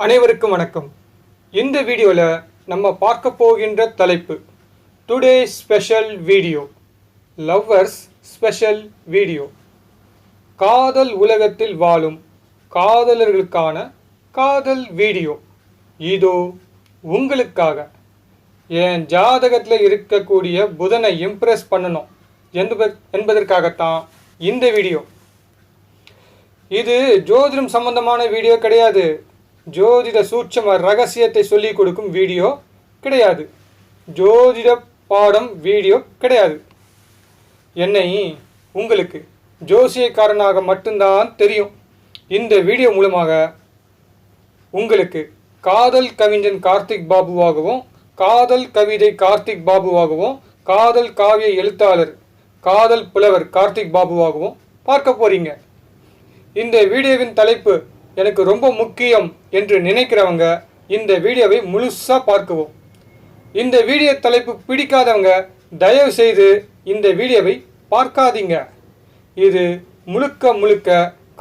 அனைவருக்கும் வணக்கம். இந்த வீடியோவில் நம்ம பார்க்க போகின்ற தலைப்பு today special video lovers special video காதல் உலகத்தில் வாழும் காதலர்களுக்கான காதல் வீடியோ. இதோ உங்களுக்காக. என் ஜாதகத்தில் இருக்கக்கூடிய புதனை இம்ப்ரெஸ் பண்ணணும். என்பத- என்பதற்காகத்தான் இந்த வீடியோ. இது ஜோதிடம் சம்பந்தமான வீடியோ கிடையாது. ஜோதிட சூட்சம ரகசியத்தை சொல்லிக் கொடுக்கும் வீடியோ கிடையாது. ஜோதிட பாடம் வீடியோ கிடையாது. என்னை உங்களுக்கு ஜோசியக்காரனாக மட்டும்தான் தெரியும். இந்த வீடியோ மூலமாக உங்களுக்கு காதல் கவிஞன் கார்த்திக் பாபுவாகவும் காதல் கவிதை கார்த்திக் பாபுவாகவும் காதல் காவிய எழுத்தாளர் காதல் புலவர் கார்த்திக் பாபுவாகவும் பார்க்க போறீங்க. இந்த வீடியோவின் தலைப்பு எனக்கு ரொம்ப முக்கியம் என்று நினைக்கிறவங்க இந்த வீடியோவை முழுசாக பார்க்கவும். இந்த வீடியோ தலைப்பு பிடிக்காதவங்க தயவு செய்து இந்த வீடியோவை பார்க்காதீங்க. இது முழுக்க முழுக்க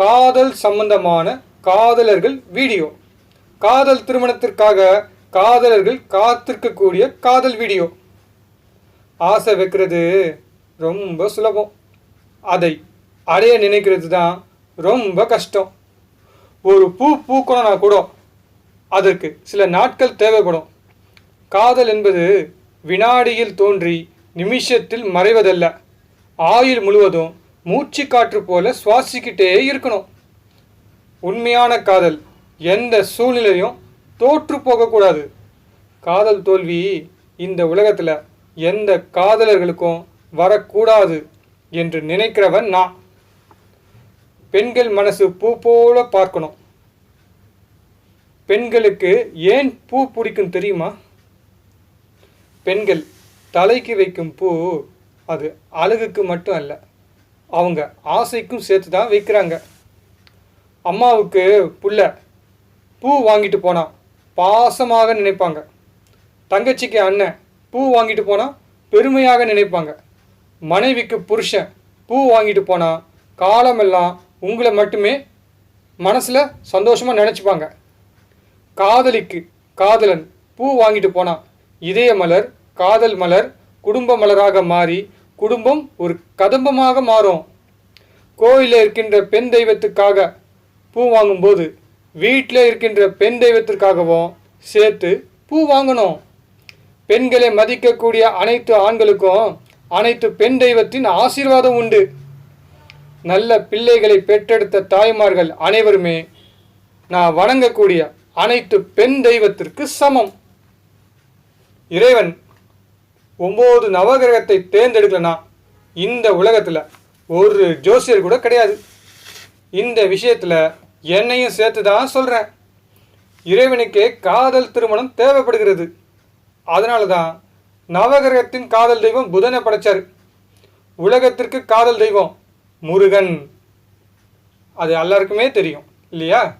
காதல் சம்பந்தமான காதலர்கள் வீடியோ. காதல் திருமணத்திற்காக காதலர்கள் காத்திருக்கக்கூடிய காதல் வீடியோ. ஆசை வைக்கிறது ரொம்ப சுலபம். அதை அடைய நினைக்கிறது தான் ரொம்ப கஷ்டம். ஒரு பூ பூக்கணும்னா கூட அதற்கு சில நாட்கள் தேவைப்படும். காதல் என்பது வினாடியில் தோன்றி நிமிஷத்தில் மறைவதல்ல. ஆயுள் முழுவதும் மூச்சு காற்று போல சுவாசிக்கிட்டே இருக்கணும். உண்மையான காதல் எந்த சூழ்நிலையும் தோற்று போகக்கூடாது. காதல் தோல்வி இந்த உலகத்தில் எந்த காதலர்களுக்கும் வரக்கூடாது என்று நினைக்கிறவன் நான். பெண்கள் மனசு பூ போல பார்க்கணும். பெண்களுக்கு ஏன் பூ பிடிக்கும் தெரியுமா? பெண்கள் தலைக்கு வைக்கும் பூ அது அழகுக்கு மட்டும் அல்ல அவங்க ஆசைக்கும் சேர்த்து தான் வைக்கிறாங்க. அம்மாவுக்கு புள்ள பூ வாங்கிட்டு போனா பாசமாக நினைப்பாங்க. தங்கச்சிக்கு அண்ணன் பூ வாங்கிட்டு போனா பெருமையாக நினைப்பாங்க. மனைவிக்கு புருஷன் பூ வாங்கிட்டு போனா காலமெல்லாம் உங்களை மட்டுமே மனசில் சந்தோஷமாக நினச்சிப்பாங்க. காதலிக்கு காதலன் பூ வாங்கிட்டு போனான் இதய மலர் காதல் மலர் குடும்ப மலராக மாறி குடும்பம் ஒரு கதம்பமாக மாறும். கோயிலில் இருக்கின்ற பெண் தெய்வத்துக்காக பூ வாங்கும்போது வீட்டில் இருக்கின்ற பெண் தெய்வத்திற்காகவும் சேர்த்து பூ வாங்கணும். பெண்களை மதிக்கக்கூடிய அனைத்து ஆண்களுக்கும் அனைத்து பெண் தெய்வத்தின் ஆசீர்வாதம் உண்டு. நல்ல பிள்ளைகளை பெற்றெடுத்த தாய்மார்கள் அனைவருமே நான் வணங்கக்கூடிய அனைத்து பெண் தெய்வத்திற்கு சமம். இறைவன் ஒம்பது நவகிரகத்தை தேர்ந்தெடுக்கலனா இந்த உலகத்தில் ஒரு ஜோசியர் கூட கிடையாது. இந்த விஷயத்தில் என்னையும் சேர்த்து தான் சொல்கிறேன் இறைவனுக்கே காதல் திருமணம் தேவைப்படுகிறது. அதனால தான் நவகிரகத்தின் காதல் தெய்வம் புதனை படைச்சார். உலகத்திற்கு காதல் தெய்வம் முருகன். அது எல்லாருக்குமே தெரியும் இல்லையா?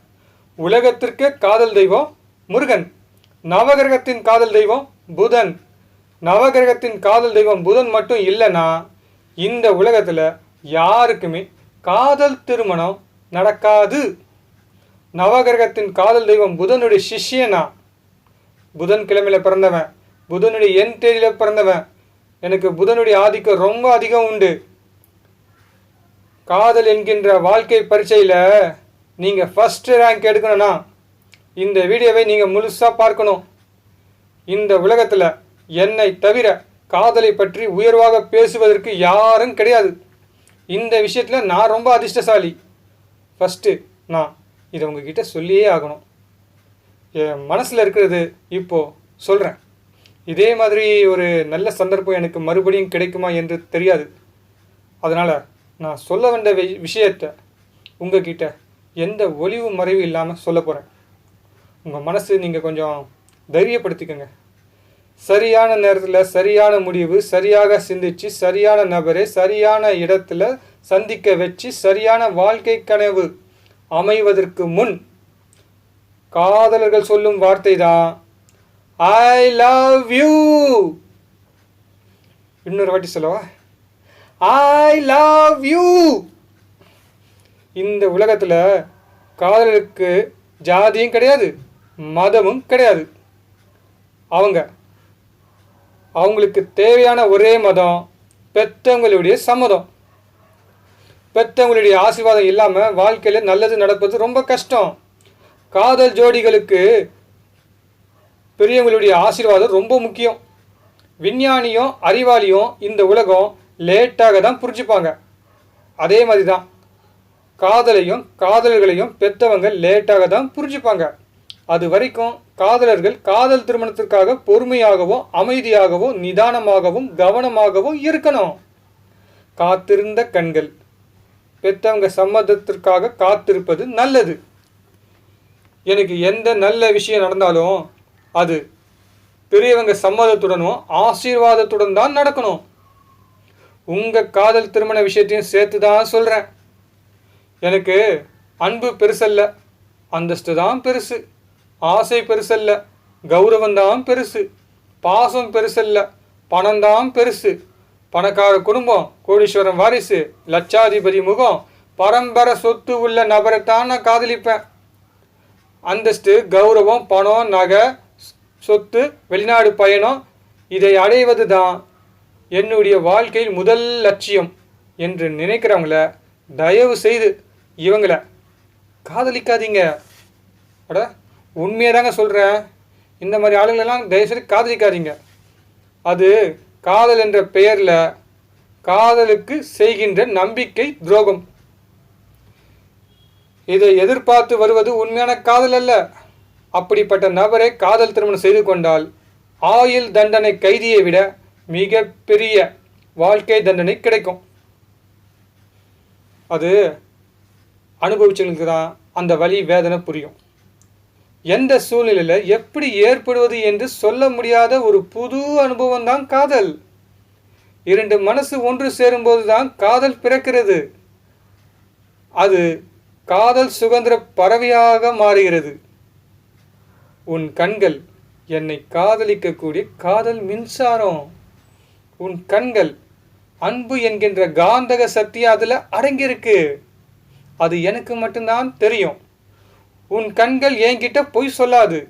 உலகத்திற்கு காதல் தெய்வம் முருகன். நவகிரகத்தின் காதல் தெய்வம் புதன். நவகிரகத்தின் காதல் தெய்வம் புதன் மட்டும் இல்லைன்னா இந்த உலகத்தில் யாருக்குமே காதல் திருமணம் நடக்காது. நவகிரகத்தின் காதல் தெய்வம் புதனுடைய சிஷ்யனா? புதன் கிழமையில் பிறந்தவன். புதனுடைய என் தேதியில் பிறந்தவன். எனக்கு புதனுடைய ஆதிக்கம் ரொம்ப அதிகம் உண்டு. காதல் என்கின்ற வாழ்க்கை பரீட்சையில் நீங்கள் ஃபஸ்ட்டு ரேங்க் எடுக்கணும்னா இந்த வீடியோவை நீங்கள் முழுசாக பார்க்கணும். இந்த உலகத்தில் என்னை தவிர காதலை பற்றி உயர்வாக பேசுவதற்கு யாரும் கிடையாது. இந்த விஷயத்தில் நான் ரொம்ப அதிர்ஷ்டசாலி. ஃபஸ்ட்டு நான் இதை உங்ககிட்ட சொல்லியே ஆகணும். என் மனசில் இருக்கிறது இப்போது சொல்கிறேன் இதே மாதிரி ஒரு நல்ல சந்தர்ப்பம் எனக்கு மறுபடியும் கிடைக்குமா என்று தெரியாது. அதனால் நான் சொல்ல வந்த வி விஷயத்தை உங்ககிட்ட எந்த ஒளிவு மறைவு இல்லாமல் சொல்ல போகிறேன் உங்கள் மனசு நீங்கள் கொஞ்சம் தைரியப்படுத்திக்கோங்க. சரியான நேரத்தில் சரியான முடிவு சரியாக சிந்திச்சு சரியான நபரை சரியான இடத்துல சந்திக்க வச்சு சரியான வாழ்க்கை கனவு அமைவதற்கு முன் காதலர்கள் சொல்லும் வார்த்தை தான் ஐ லவ் யூ இன்னொரு வாட்டி சொல்லவா? ஐ லவ் யூ இந்த உலகத்தில் காதலுக்கு ஜாதியும் கிடையாது மதமும் கிடையாது. அவங்க அவங்களுக்கு தேவையான ஒரே மதம் பெற்றவங்களுடைய சம்மதம். பெற்றவங்களுடைய ஆசீர்வாதம் இல்லாமல் வாழ்க்கையில் நல்லது நடப்பது ரொம்ப கஷ்டம். காதல் ஜோடிகளுக்கு பெரியவங்களுடைய ஆசீர்வாதம் ரொம்ப முக்கியம். விஞ்ஞானியும் அறிவாளியும் இந்த உலகம் லேட்டாக தான் புரிஞ்சுப்பாங்க. அதே மாதிரி தான் காதலையும் காதலர்களையும் பெற்றவங்க லேட்டாக தான் புரிஞ்சுப்பாங்க. அது வரைக்கும் காதலர்கள் காதல் திருமணத்திற்காக பொறுமையாகவும் அமைதியாகவும் நிதானமாகவும் கவனமாகவும் இருக்கணும். காத்திருந்த கண்கள். பெற்றவங்க சம்மதத்திற்காக காத்திருப்பது நல்லது. எனக்கு எந்த நல்ல விஷயம் நடந்தாலும் அது பெரியவங்க சம்மதத்துடனும் ஆசீர்வாதத்துடன் தான் நடக்கணும். உங்கள் காதல் திருமண விஷயத்தையும் சேர்த்து தான் சொல்கிறேன் எனக்கு அன்பு பெருசல்ல அந்தஸ்து தான் பெருசு ஆசை பெருசல்ல கௌரவம் தான் பெருசு பாசம் பெருசல்ல பணம் தான் பெருசு. பணக்கார குடும்பம் கோடீஸ்வரம் வாரிசு லட்சாதிபதி முகம் பரம்பரை சொத்து உள்ள நபரைத்தான் நான் காதலிப்பேன். அந்தஸ்து கௌரவம் பணம் நகை சொத்து வெளிநாடு பயணம் இதை அடைவது தான் என்னுடைய வாழ்க்கையில் முதல் லட்சியம் என்று நினைக்கிறவங்கள தயவு செய்து இவங்கள காதலிக்காதீங்க. அட உண்மையை தாங்க சொல்கிறேன் இந்த மாதிரி ஆளுங்களெல்லாம் தயவுசெய்து காதலிக்காதீங்க. அது காதல் என்ற பெயரில் காதலுக்கு செய்கின்ற நம்பிக்கை துரோகம். இதை எதிர்பார்த்து வருவது உண்மையான காதல் அல்ல. அப்படிப்பட்ட நபரை காதல் திருமணம் செய்து கொண்டால் ஆயுள் தண்டனை கைதியை விட மிக பெரிய வாழ்க்கை தண்டனை கிடைக்கும். அது அனுபவிச்சவங்களுக்கு தான் அந்த வழி வேதனை புரியும். எந்த சூழ்நிலையில் எப்படி ஏற்படுவது என்று சொல்ல முடியாத ஒரு புது அனுபவம் தான் காதல். இரண்டு மனசு ஒன்று சேரும்போது தான் காதல் பிறக்கிறது. அது காதல் சுதந்திர பறவையாக மாறுகிறது. உன் கண்கள் என்னை காதலிக்கக்கூடிய காதல் மின்சாரம். உன் கண்கள் அன்பு என்கின்ற காந்தக சக்தி அதில் அடங்கியிருக்கு. அது எனக்கு மட்டும்தான் தெரியும். உன் கண்கள் என்கிட்ட பொய் சொல்லாது.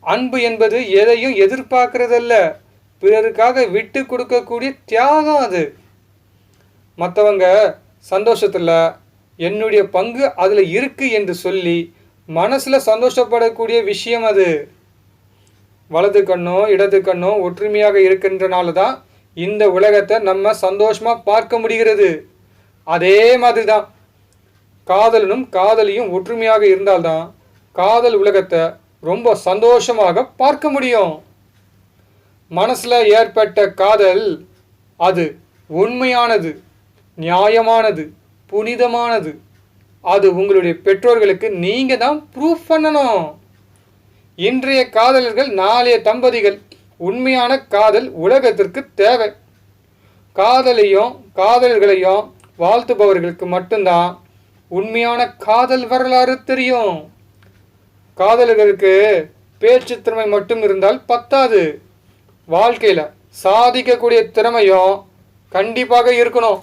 அன்பு என்பது எதையும் எதிர்பார்க்கறதல்ல. பிறருக்காக விட்டு கொடுக்கக்கூடிய தியாகம் அது. மற்றவங்க சந்தோஷத்தில் என்னுடைய பங்கு அதில் இருக்கு என்று சொல்லி மனசில் சந்தோஷப்படக்கூடிய விஷயம் அது. வலது கண்ணோ இடது கண்ணோ ஒற்றுமையாக இருக்கின்றனால தான் இந்த உலகத்தை நம்ம சந்தோஷமாக பார்க்க முடிகிறது. அதே மாதிரி தான் காதலனும் காதலியும் ஒற்றுமையாக இருந்தால்தான் காதல் உலகத்தை ரொம்ப சந்தோஷமாக பார்க்க முடியும். மனசில் ஏற்பட்ட காதல் அது உண்மையானது நியாயமானது புனிதமானது. அது உங்களுடைய பெற்றோர்களுக்கு நீங்கள் தான் ப்ரூஃப் பண்ணணும். இன்றைய காதலர்கள் நாளைய தம்பதிகள் உண்மையான காதல் உலகத்திற்கு தேவை. காதலையும் காதல்களையும் வாழ்த்துபவர்களுக்கு மட்டும்தான் உண்மையான காதல் வரலாறு தெரியும். காதலர்களுக்கு பேச்சு திறமை மட்டும் இருந்தால் பத்தாது. வாழ்க்கையில் சாதிக்கக்கூடிய திறமையும் கண்டிப்பாக இருக்கணும்.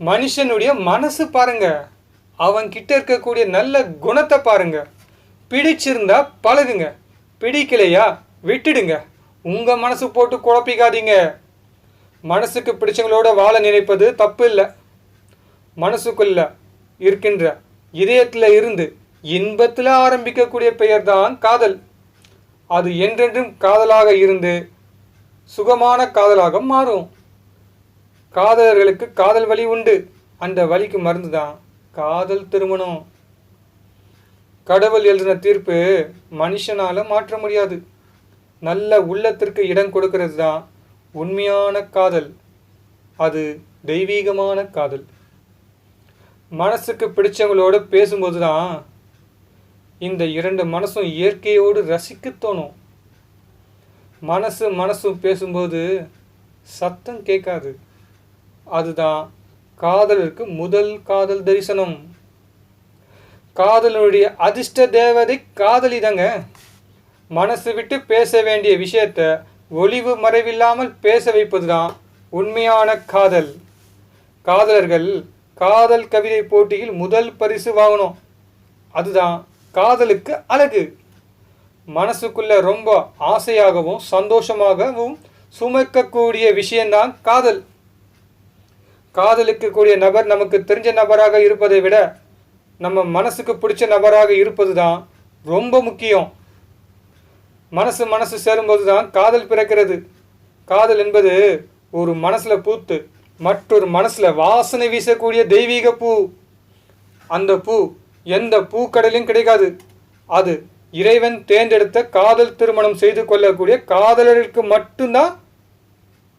மனுஷனுடைய மனசு பாருங்க. அவன் கிட்ட இருக்கக்கூடிய நல்ல குணத்தை பாருங்க. பிடிச்சிருந்தா பழகுங்க. பிடிக்கலையா விட்டுடுங்க. உங்கள் மனசு போட்டு குழப்பிக்காதீங்க. மனசுக்கு பிடிச்சவங்களோட வாழ நினைப்பது தப்பு இல்லை மனசுக்குள்ள இருக்கின்ற இதயத்தில் இருந்து இன்பத்தில் ஆரம்பிக்கக்கூடிய பெயர் தான் காதல். அது என்றென்றும் காதலாக இருந்து சுகமான காதலாக மாறும். காதலர்களுக்கு காதல் வழி உண்டு. அந்த வழிக்கு மருந்து தான் காதல் திருமணம். கடவுள் எழுதின தீர்ப்பு மனுஷனால் மாற்ற முடியாது. நல்ல உள்ளத்திற்கு இடம் கொடுக்கிறது தான் உண்மையான காதல். அது தெய்வீகமான காதல். மனசுக்கு பிடிச்சவங்களோடு பேசும்போது தான் இந்த இரண்டு மனசும் இயற்கையோடு ரசிக்க தோணும். மனசு மனசும் பேசும்போது சத்தம் கேட்காது. அதுதான் காதலருக்கு முதல் காதல் தரிசனம். காதலனுடைய அதிர்ஷ்ட தேவதை காதலி தாங்க மனசு விட்டு பேச வேண்டிய விஷயத்த ஒளிவு மறைவில்லாமல் பேச வைப்பது தான் உண்மையான காதல். காதலர்கள் காதல் கவிதை போட்டியில் முதல் பரிசு வாங்கணும். அதுதான் காதலுக்கு அழகு. மனசுக்குள்ள ரொம்ப ஆசையாகவும் சந்தோஷமாகவும் சுமக்கக்கூடிய விஷயம்தான் காதல். காதலுக்கு கூடிய நபர் நமக்கு தெரிஞ்ச நபராக இருப்பதை விட நம்ம மனசுக்கு பிடிச்ச நபராக இருப்பது தான் ரொம்ப முக்கியம். மனசு மனசு சேரும்போது தான் காதல் பிறக்கிறது. காதல் என்பது ஒரு மனசில் பூத்து மற்றொரு மனசில் வாசனை வீசக்கூடிய தெய்வீக பூ. அந்த பூ எந்த பூக்கடலையும் கிடைக்காது. அது இறைவன் தேர்ந்தெடுத்த காதல் திருமணம் செய்து கொள்ளக்கூடிய காதலர்களுக்கு மட்டும்தான்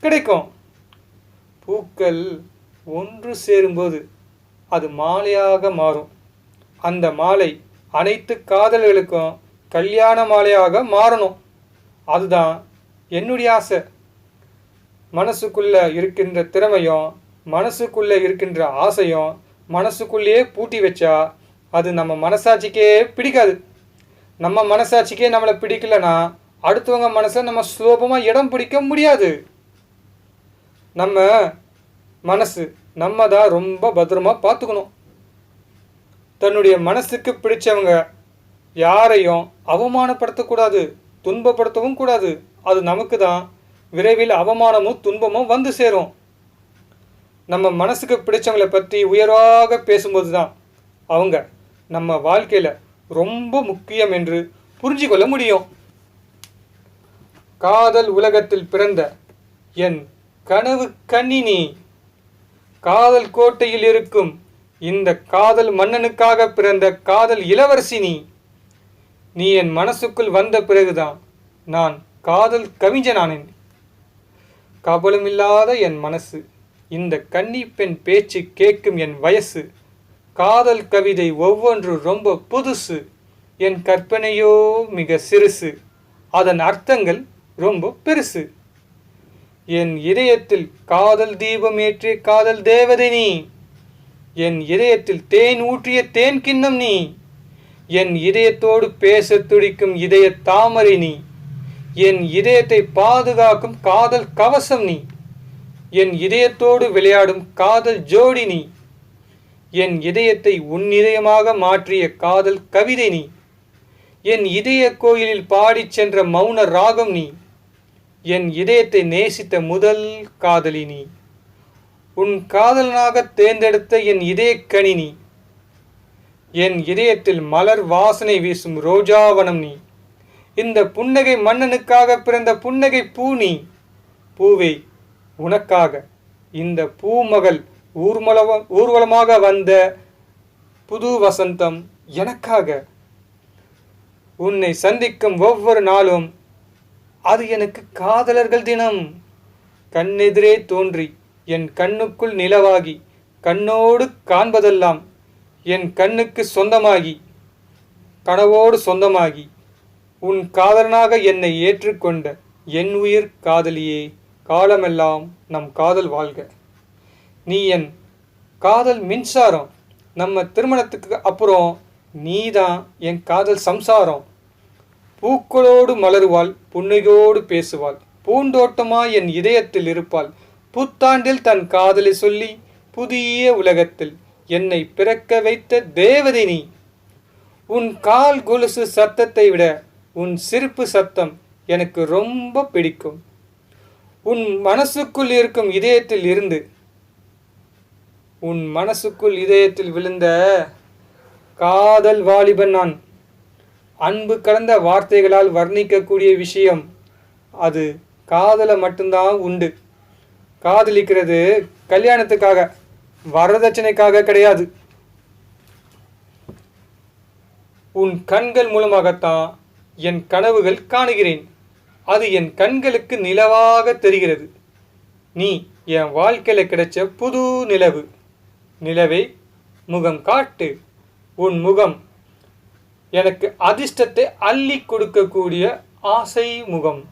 கிடைக்கும். பூக்கள் ஒன்று சேரும்போது அது மாலையாக மாறும். அந்த மாலை அனைத்து காதல்களுக்கும் கல்யாண மாலையாக மாறணும். அதுதான் என்னுடைய ஆசை. மனசுக்குள்ளே இருக்கின்ற திறமையும் மனசுக்குள்ளே இருக்கின்ற ஆசையும் மனசுக்குள்ளேயே பூட்டி வச்சா அது நம்ம மனசாட்சிக்கே பிடிக்காது. நம்ம மனசாட்சிக்கே நம்மளை பிடிக்கலனா அடுத்தவங்க மனசை நம்ம சுலபமாக இடம் பிடிக்க முடியாது. நம்ம மனசு நம்ம தான் ரொம்ப பத்திரமா பார்த்துக்கணும். தன்னுடைய மனசுக்கு பிடிச்சவங்க யாரையும் அவமானப்படுத்தக்கூடாது துன்பப்படுத்தவும் கூடாது. அது நமக்கு தான் விரைவில் அவமானமும் துன்பமும் வந்து சேரும். நம்ம மனசுக்கு பிடிச்சவங்களை பற்றி உயர்வாக பேசும்போது தான் அவங்க நம்ம வாழ்க்கையில் ரொம்ப முக்கியம் என்று புரிஞ்சு கொள்ள முடியும். காதல் உலகத்தில் பிறந்த என் கனவு கண்ணினி காதல் கோட்டையில் இருக்கும் இந்த காதல் மன்னனுக்காக பிறந்த காதல் இளவரசினி. நீ என் மனசுக்குள் வந்த பிறகுதான் நான் காதல் கவிஞனானேன். கபலமில்லாத என் மனசு இந்த கன்னிப்பெண் பேச்சு கேட்கும் என் வயசு காதல் கவிதை ஒவ்வொன்று ரொம்ப புதுசு என் கற்பனையோ மிக சிறுசு அதன் அர்த்தங்கள் ரொம்ப பெருசு. என் இதயத்தில் காதல் தீபம் ஏற்றிய காதல் தேவதை நீ என் இதயத்தில் தேன் ஊற்றிய தேன் கிண்ணம் நீ என் இதயத்தோடு பேச துடிக்கும் இதய தாமரை நீ. என் இதயத்தை பாதுகாக்கும் காதல் கவசம் நீ. என் இதயத்தோடு விளையாடும் காதல் ஜோடி நீ. என் இதயத்தை உன் இதயமாக மாற்றிய காதல் கவிதை நீ. என் இதய கோயிலில் பாடிச் சென்ற மௌன ராகம் நீ. என் இதயத்தை நேசித்த முதல் காதலி நீ. உன் காதலனாக தேர்ந்தெடுத்த என் இதய கணினி என் இதயத்தில் மலர் வாசனை வீசும் ரோஜாவனம் நீ. இந்த புன்னகை மன்னனுக்காக பிறந்த புன்னகை பூ நீ. பூவே உனக்காக. இந்த பூமகள் ஊர்மலவ ஊர்வலமாக வந்த புது வசந்தம் எனக்காக. உன்னை சந்திக்கும் ஒவ்வொரு நாளும் அது எனக்கு காதலர்கள் தினம். கண்ணெதிரே தோன்றி என் கண்ணுக்குள் நிலவாகி கண்ணோடு காண்பதெல்லாம் என் கண்ணுக்கு சொந்தமாகி கனவோடு சொந்தமாகி உன் காதலனாக என்னை ஏற்றுக்கொண்ட என் உயிர் காதலியே காலமெல்லாம் நம் காதல் வாழ்க. நீ என் காதல் மின்சாரம் நம்ம திருமணத்துக்கு அப்புறம் நீ தான் என் காதல் சம்சாரம். பூக்களோடு மலருவாள் புன்னகையோடு பேசுவாள். பூந்தோட்டமா என் இதயத்தில் இருப்பாள். புத்தாண்டில் தன் காதலை சொல்லி புதிய உலகத்தில் என்னை பிறக்க வைத்த தேவதை நீ. உன் கால் கொலுசு சத்தத்தை விட உன் சிரிப்பு சத்தம் எனக்கு ரொம்ப பிடிக்கும். உன் மனசுக்குள் இருக்கும் இதயத்தில் இருந்து உன் மனசுக்குள் இதயத்தில் விழுந்த காதல் வாலிபன் நான். அன்பு கலந்த வார்த்தைகளால் வர்ணிக்கக்கூடிய விஷயம் அது. காதலை மட்டும்தான் உண்டு. காதலிக்கிறது கல்யாணத்துக்காக. வரதட்சணைக்காக கிடையாது. உன் கண்கள் மூலமாகத்தான் என் கனவுகள் காணுகிறேன். அது என் கண்களுக்கு நிலவாக தெரிகிறது. நீ என் வாழ்க்கையில் கிடைச்ச புது நிலவு. நிலவே முகம் காட்டு. உன் முகம் எனக்கு அதிர்ஷ்டத்தை அள்ளி கொடுக்கக்கூடிய ஆசை முகம்.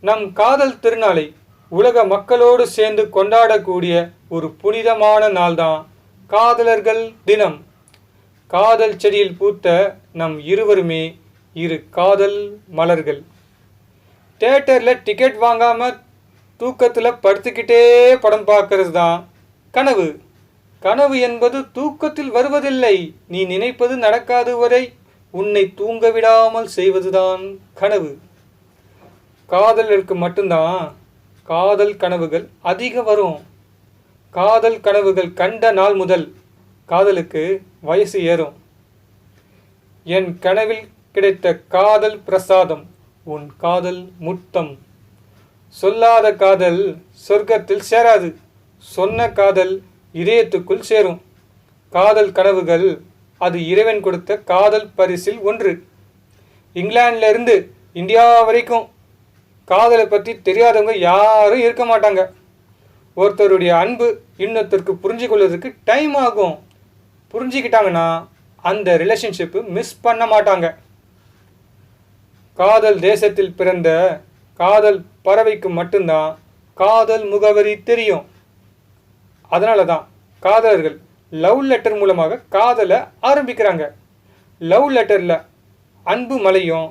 நம் காதல் திருநாளை உலக மக்களோடு சேர்ந்து கொண்டாடக்கூடிய ஒரு புனிதமான நாள்தான். காதலர்கள் தினம். காதல் செடியில் பூத்த நம் இருவருமே இரு காதல் மலர்கள். தேட்டரில் டிக்கெட் வாங்காமல் தூக்கத்தில் படுத்துக்கிட்டே படம் பார்க்கறது தான் கனவு. கனவு என்பது தூக்கத்தில் வருவதில்லை. நீ நினைப்பது நடக்காது வரை உன்னை தூங்க விடாமல் செய்வதுதான் கனவு. காதலருக்கு மட்டும்தான். காதல் கனவுகள் அதிகம் வரும். காதல் கனவுகள் கண்ட நாள் முதல் காதலுக்கு வயசு ஏறும். என் கனவில் கிடைத்த காதல் பிரசாதம் உன் காதல் முத்தம். சொல்லாத காதல் சொர்க்கத்தில் சேராது. சொன்ன காதல் இதயத்துக்குள் சேரும். காதல் கனவுகள் அது இறைவன் கொடுத்த காதல் பரிசில் ஒன்று. இங்கிலாந்துல இந்தியா வரைக்கும் காதலை பற்றி தெரியாதவங்க யாரும் இருக்க மாட்டாங்க. ஒருத்தருடைய அன்பு இன்னொருத்தருக்கு புரிஞ்சு கொள்வதற்கு டைம் ஆகும். புரிஞ்சுக்கிட்டாங்கன்னா அந்த ரிலேஷன்ஷிப்பு மிஸ் பண்ண மாட்டாங்க. காதல் தேசத்தில் பிறந்த காதல் பறவைக்கு மட்டும்தான் காதல் முகவரி தெரியும். அதனால தான் காதலர்கள் லவ் லெட்டர் மூலமாக காதலை ஆரம்பிக்கிறாங்க. லவ் லெட்டரில் அன்பு மலையும்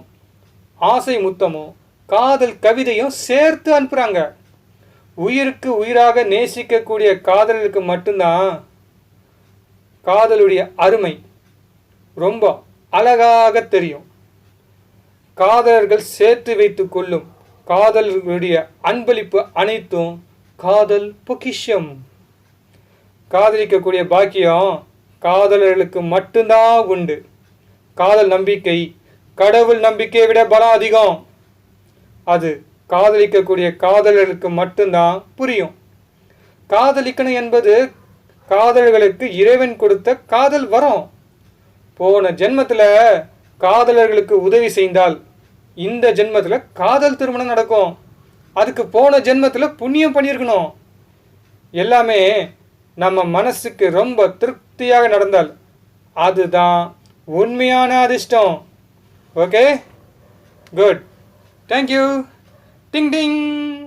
ஆசை முத்தமும் காதல் கவிதையும் சேர்த்து அனுப்புகிறாங்க உயிருக்கு உயிராக நேசிக்கக்கூடிய காதலுக்கு மட்டும்தான் காதலுடைய அருமை ரொம்ப அழகாக தெரியும். காதலர்கள் சேர்த்து வைத்து கொள்ளும் காதலர்களுடைய அன்பளிப்பு அனைத்தும் காதல் பொக்கிஷம். காதலிக்கக்கூடிய பாக்கியம் காதலர்களுக்கு மட்டும்தான் உண்டு. காதல் நம்பிக்கை கடவுள் நம்பிக்கையை விட பலம் அதிகம். அது காதலிக்கக்கூடிய காதலர்களுக்கு மட்டும்தான் புரியும். காதலிக்கணும் என்பது காதலர்களுக்கு இறைவன் கொடுத்த காதல் வரம். போன ஜென்மத்தில் காதலர்களுக்கு உதவி செய்தால் இந்த ஜென்மத்தில் காதல் திருமணம் நடக்கும். அதுக்கு போன ஜென்மத்தில் புண்ணியம் பண்ணியிருக்கணும். எல்லாமே நம்ம மனசுக்கு ரொம்ப திருப்தியாக நடந்தால் அதுதான் உண்மையான அதிர்ஷ்டம். ஓகே? குட். தேங்க்யூ 叮叮